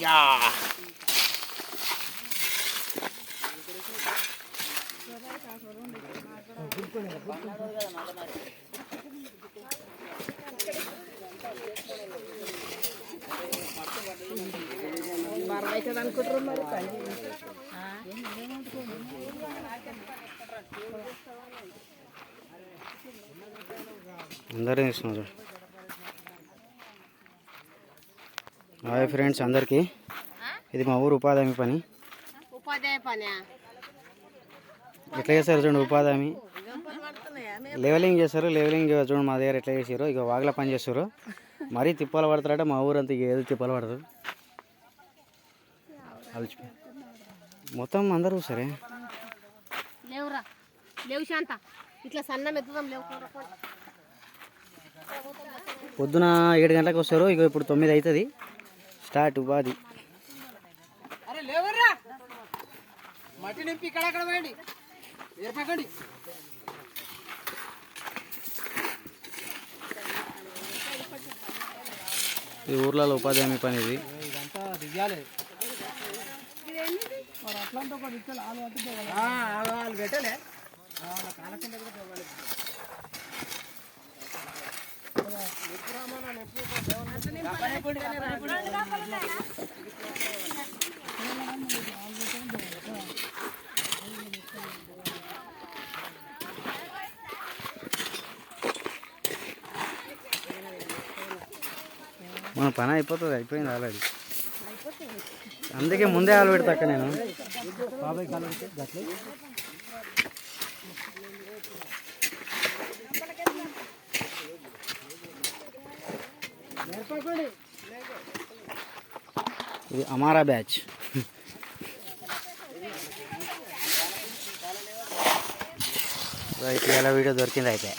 Yeah అవుతుంది అనుకుంటారు మరి అందరూ తీస్తున్నారు హాయ్ ఫ్రెండ్స్ అందరికీ. ఇది మా ఊరు ఉపాధి పని. ఉపాధ్యాయ పని ఎట్లా చేస్తారు చూడండి ఉపాధి లెవెలింగ్ చేస్తారు లెవెలింగ్ చూడండి మా దగ్గర ఎట్లా చేసారు ఇక వాగుల పని చేస్తారు మరీ తిప్పలు పడతారంటే మా ఊరంతా ఇక ఏదో తిప్పలు పడతారు అలసిపోయి మొత్తం అందరూ సరే లేవురా లేవు శాంత. ఇట్లా సన్నం ఎత్తుదాం లేవు పొద్దున ఏడు గంటలకు వస్తారు ఇక ఇప్పుడు తొమ్మిది అవుతుంది. స్టార్ట్ ఉపాధి. అరే లేవర్రా. మట్టి నింపి ఇక్కడ అక్కడ పోయండి. ఏర్పకండి ఈ ఊర్లలో ఉపాధి హామీ పని ఇది? ఇదంతా దిగాలి అట్లంతా వాళ్ళు పెట్టలే కింద కూడా మన పని అయిపోతుంది అయిపోయింది ఆల్రెడీ అందుకే ముందే ఆలు పెడతా నేను. బాబాయ్ కాలం ఇది అమారా బ్యాచ్. రైట్ ఇలా వీడియో దొరికింది అయితే.